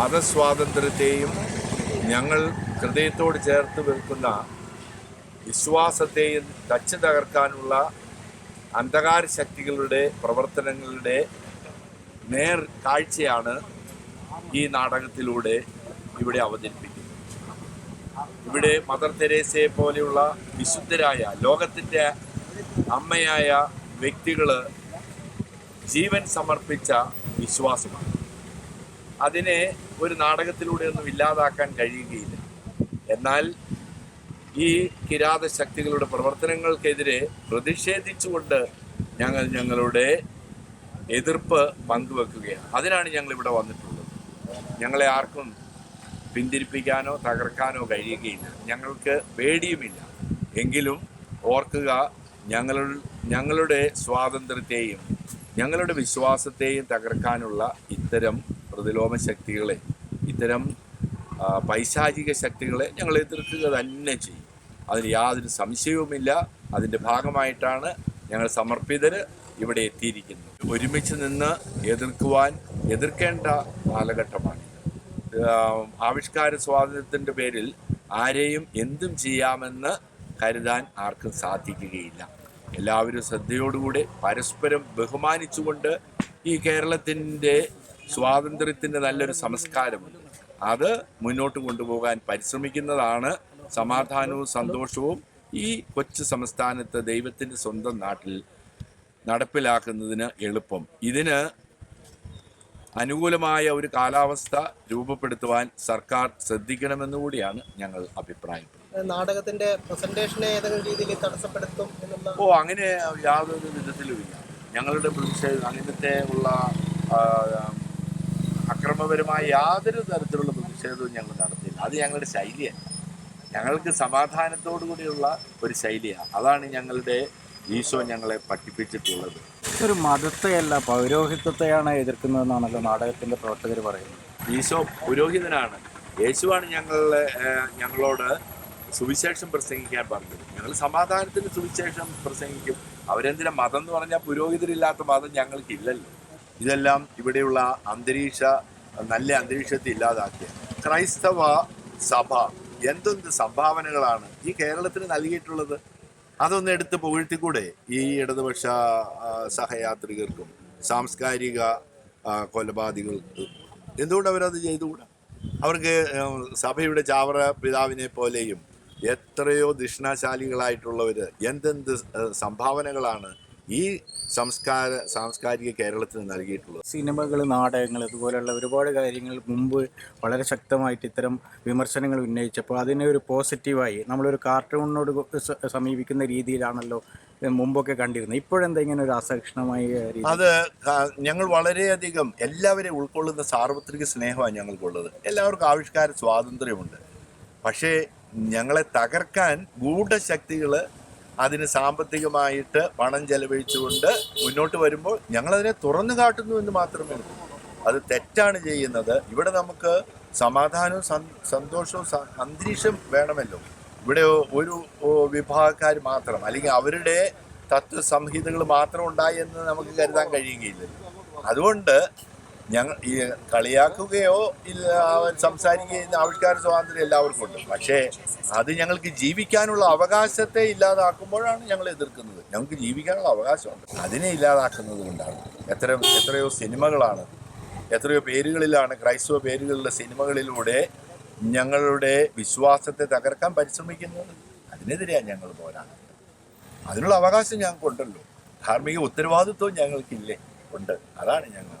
മതസ്വാതന്ത്ര്യത്തെയും ഞങ്ങൾ ഹൃദയത്തോട് ചേർത്ത് വെക്കുന്ന വിശ്വാസത്തെയും തച്ചു തകർക്കാനുള്ള അന്ധകാര ശക്തികളുടെ പ്രവർത്തനങ്ങളുടെ നേർ കാഴ്ചയാണ് ഈ നാടകത്തിലൂടെ ഇവിടെ അവതരിപ്പിക്കുന്നത്. ഇവിടെ മദർ തെരേസയെ പോലെയുള്ള വിശുദ്ധരായ ലോകത്തിന്റെ അമ്മയായ വ്യക്തികൾ ജീവൻ സമർപ്പിച്ച വിശ്വാസമാണ്. അതിനെ ഒരു നാടകത്തിലൂടെ ഒന്നും ഇല്ലാതാക്കാൻ കഴിയുകയില്ല. എന്നാൽ ഈ കിരാത ശക്തികളുടെ പ്രവർത്തനങ്ങൾക്കെതിരെ പ്രതിഷേധിച്ചുകൊണ്ട് ഞങ്ങൾ ഞങ്ങളുടെ എതിർപ്പ് പങ്കുവെക്കുകയാണ്. അതിനാണ് ഞങ്ങൾ ഇവിടെ വന്നിട്ടുള്ളത്. ഞങ്ങളെ ആർക്കും പിന്തിരിപ്പിക്കാനോ തകർക്കാനോ കഴിയുകയില്ല. ഞങ്ങൾക്ക് പേടിയുമില്ല. എങ്കിലും ഓർക്കുക ഞങ്ങൾ ഞങ്ങളുടെ സ്വാതന്ത്ര്യത്തെയും ഞങ്ങളുടെ വിശ്വാസത്തെയും തകർക്കാനുള്ള ഇത്തരം പ്രതിലോമ ശക്തികളെ ഇത്തരം പൈശാചിക ശക്തികളെ ഞങ്ങൾ എതിർക്കുക തന്നെ ചെയ്യും. അതിന് യാതൊരു സംശയവുമില്ല. അതിന്റെ ഭാഗമായിട്ടാണ് ഞങ്ങൾ സമർപ്പിതര് ഇവിടെ എത്തിയിരിക്കുന്നത്. ഒരുമിച്ച് നിന്ന് എതിർക്കുവാൻ എതിർക്കേണ്ട കാലഘട്ടമാണ് ആവിഷ്കാര സ്വാതന്ത്ര്യത്തിന്റെ പേരിൽ ആരെയും എന്തും ചെയ്യാമെന്ന് കരുതാൻ ആർക്കും സാധിക്കുകയില്ല. എല്ലാവരും ശ്രദ്ധയോടുകൂടി പരസ്പരം ബഹുമാനിച്ചുകൊണ്ട് ഈ കേരളത്തിന്റെ സ്വാതന്ത്ര്യത്തിന്റെ നല്ലൊരു സംസ്കാരമുണ്ട്. അത് മുന്നോട്ട് കൊണ്ടുപോകാൻ പരിശ്രമിക്കുന്നതാണ് സമാധാനവും സന്തോഷവും ഈ കൊച്ചു സംസ്ഥാനത്ത് ദൈവത്തിന്റെ സ്വന്തം നാട്ടിൽ നടപ്പിലാക്കുന്നതിന് എളുപ്പം. ഇതിന് അനുകൂലമായ ഒരു കാലാവസ്ഥ രൂപപ്പെടുത്തുവാൻ സർക്കാർ ശ്രദ്ധിക്കണമെന്നുകൂടിയാണ് ഞങ്ങൾ അഭിപ്രായപ്പെടുന്നത്. നാടകത്തിന്റെ പ്രസന്റേഷനെ ഏതെങ്കിലും രീതിയിൽ തടസ്സപ്പെടുത്തും എന്നുള്ള ഓ അങ്ങനെ യാതൊരു വിധത്തിലുമില്ല. ഞങ്ങളുടെ പ്രതിഷേധം അങ്ങനത്തെ ഉള്ള ആ, അക്രമപരമായ യാതൊരു തരത്തിലുള്ള പ്രതിഷേധവും ഞങ്ങൾ നടത്തിയില്ല. അത് ഞങ്ങളുടെ ശൈലിയല്ല. ഞങ്ങൾക്ക് സമാധാനത്തോടു കൂടിയുള്ള ഒരു ശൈലിയാണ്. അതാണ് ഞങ്ങളുടെ ഈശോ ഞങ്ങളെ പഠിപ്പിച്ചിട്ടുള്ളത്. ഒരു മതത്തെയല്ല പൗരോഹിത്വത്തെയാണ് എതിർക്കുന്നതെന്നാണല്ലോ നാടകത്തിന്റെ പ്രവർത്തകർ പറയുന്നത്. ഈശോ പുരോഹിതനാണ്. യേശുവാണ് ഞങ്ങളെ ഞങ്ങളോട് സുവിശേഷം പ്രസംഗിക്കാൻ പറഞ്ഞത്. ഞങ്ങൾ സമാധാനത്തിന് സുവിശേഷം പ്രസംഗിക്കും. അവരെന്തിനാ മതം എന്ന് പറഞ്ഞാൽ പുരോഹിതരില്ലാത്ത മതം ഞങ്ങൾക്കില്ലല്ലോ. ഇതെല്ലാം ഇവിടെയുള്ള അന്തരീക്ഷ നല്ല അന്തരീക്ഷത്തെ ഇല്ലാതാക്കിയ. ക്രൈസ്തവ സഭ എന്തെന്ത് സംഭാവനകളാണ് ഈ കേരളത്തിന് നൽകിയിട്ടുള്ളത്? അതൊന്ന് എടുത്ത് പുകഴ്ത്തിക്കൂടെ ഈ ഇടതുപക്ഷ സഹയാത്രികർക്കും സാംസ്കാരിക ആ, കൊലപാതകൾക്ക് എന്തുകൊണ്ട് അവരത് ചെയ്തുകൂടാ? അവർക്ക് സഭയുടെ ചാവറ പിതാവിനെ പോലെയും എത്രയോ ദിഷ്ണാശാലികളായിട്ടുള്ളവർ എന്തെന്ത് സംഭാവനകളാണ് ഈ സംസ്കാര സാംസ്കാരിക കേരളത്തിന് നൽകിയിട്ടുള്ളത്. സിനിമകൾ നാടകങ്ങൾ അതുപോലെയുള്ള ഒരുപാട് കാര്യങ്ങൾ മുമ്പ് വളരെ ശക്തമായിട്ട് ഇത്തരം വിമർശനങ്ങൾ ഉന്നയിച്ചപ്പോൾ അതിനെ ഒരു പോസിറ്റീവായി നമ്മളൊരു കാർട്ടൂണിനോട് സമീപിക്കുന്ന രീതിയിലാണല്ലോ മുമ്പൊക്കെ കണ്ടിരുന്നത്. ഇപ്പോഴെന്താ ഇങ്ങനെ ഒരു അസഹിഷ്ണമായ അത് ഞങ്ങൾ വളരെയധികം എല്ലാവരെയും ഉൾക്കൊള്ളുന്ന സാർവത്രിക സ്നേഹമാണ് ഞങ്ങൾക്കുള്ളത്. എല്ലാവർക്കും ആവിഷ്കാര സ്വാതന്ത്ര്യമുണ്ട്. പക്ഷേ ഞങ്ങളെ തകർക്കാൻ ഗൂഢശക്തികൾ അതിന് സാമ്പത്തികമായിട്ട് പണം ചെലവഴിച്ചുകൊണ്ട് മുന്നോട്ട് വരുമ്പോൾ ഞങ്ങളതിനെ തുറന്നു കാട്ടുന്നു എന്ന് മാത്രമേ ഉള്ളൂ. അത് തെറ്റാണ് ചെയ്യുന്നത്. ഇവിടെ നമുക്ക് സമാധാനവും സന്- സന്തോഷവും അന്തരീക്ഷം വേണമല്ലോ. ഇവിടെ ഒരു വിഭാഗക്കാർ മാത്രം അല്ലെങ്കിൽ അവരുടെ തത്വസംഹിതകൾ മാത്രം ഉണ്ടായി എന്ന് നമുക്ക് കരുതാൻ കഴിയുകയില്ല. അതുകൊണ്ട് ഞങ്ങൾ ഈ കളിയാക്കുകയോ ഇല്ല സംസാരിക്കുകയോ ആവിഷ്കാര സ്വാതന്ത്ര്യം എല്ലാവർക്കും ഉണ്ട്. പക്ഷേ അത് ഞങ്ങൾക്ക് ജീവിക്കാനുള്ള അവകാശത്തെ ഇല്ലാതാക്കുമ്പോഴാണ് ഞങ്ങൾ എതിർക്കുന്നത്. ഞങ്ങൾക്ക് ജീവിക്കാനുള്ള അവകാശമുണ്ട്. അതിനെ ഇല്ലാതാക്കുന്നത് കൊണ്ടാണ്. എത്ര എത്രയോ സിനിമകളാണ് എത്രയോ പേരുകളിലാണ് ക്രൈസ്തവ പേരുകളിലെ സിനിമകളിലൂടെ ഞങ്ങളുടെ വിശ്വാസത്തെ തകർക്കാൻ പരിശ്രമിക്കുന്നത്. അതിനെതിരെയാണ് ഞങ്ങൾ പോരാടുന്നത്. അതിനുള്ള അവകാശം ഞങ്ങൾക്കുണ്ടല്ലോ. ധാർമ്മിക ഉത്തരവാദിത്വം ഞങ്ങൾക്കില്ലേ? ഉണ്ട്. അതാണ് ഞങ്ങൾ